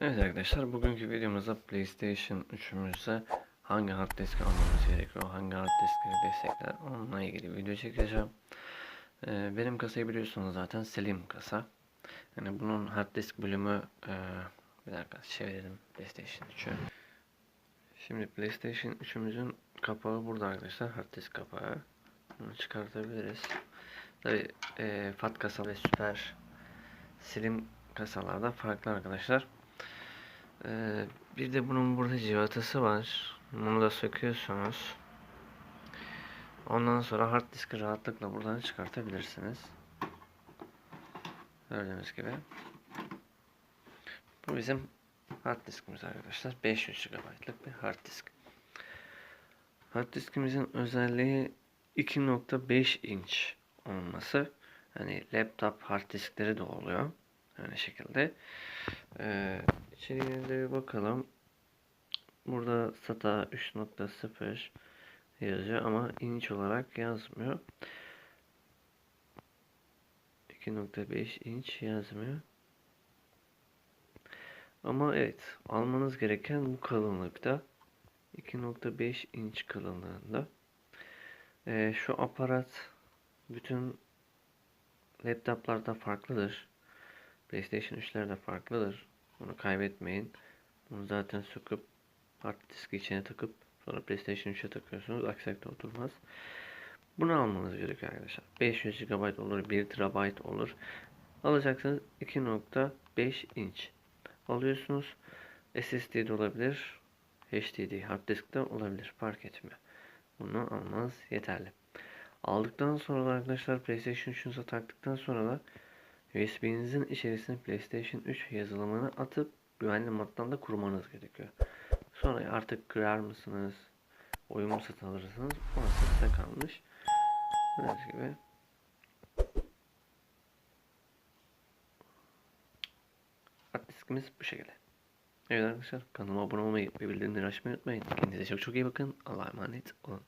Evet arkadaşlar bugünkü videomuzda PlayStation 3'ümüzde hangi hard disk almamız gerekiyor, hangi hard diskleri destekler onunla ilgili video çekeceğim. Ee, benim kasayı biliyorsunuz zaten Slim kasa. Yani bunun hard disk bölümü e, bir dakika çevirelim PlayStation 3'ü. Şimdi PlayStation 3'ümüzün kapağı burada arkadaşlar hard disk kapağı. Bunu çıkartabiliriz. Tabi e, FAT kasa ve süper Slim kasalarda farklı arkadaşlar. Ee, bir de bunun burada civatası var. Bunu da söküyorsunuz. Ondan sonra hard diski rahatlıkla buradan çıkartabilirsiniz. Gördüğünüz gibi. Bu bizim hard diskimiz arkadaşlar. 500 GB'lık bir hard disk. Hard diskimizin özelliği 2.5 inç olması. Hani laptop hard diskleri de oluyor. Aynı şekilde. Ee, içeriğine de bir bakalım. Burada SATA 3.0 yazıyor ama inç olarak yazmıyor. 2.5 inç yazmıyor. Ama evet almanız gereken bu kalınlıkta 2.5 inç kalınlığında. Ee, şu aparat bütün laptoplarda farklıdır. PlayStation 3'lerde farklıdır. Bunu kaybetmeyin. Bunu zaten söküp hard diski içine takıp sonra PlayStation 3'e takıyorsunuz. Aksi takdirde oturmaz. Bunu almanız gerekiyor arkadaşlar. 500 GB olur, 1 TB olur. Alacaksınız 2.5 inç. Alıyorsunuz. SSD de olabilir. HDD hard disk de olabilir. Fark etmiyor. Bunu almanız yeterli. Aldıktan sonra da arkadaşlar PlayStation 3'ünüze taktıktan sonra da USB'nizin içerisine PlayStation 3 yazılımını atıp güvenli moddan da kurmanız gerekiyor. Sonra artık kırar mısınız? Oyun mu satın alırsınız? Orası size kalmış. Gördüğünüz gibi. Hard diskimiz bu şekilde. Evet arkadaşlar kanalıma abone olmayı ve bildirimleri açmayı unutmayın. Kendinize çok çok iyi bakın. Allah'a emanet olun.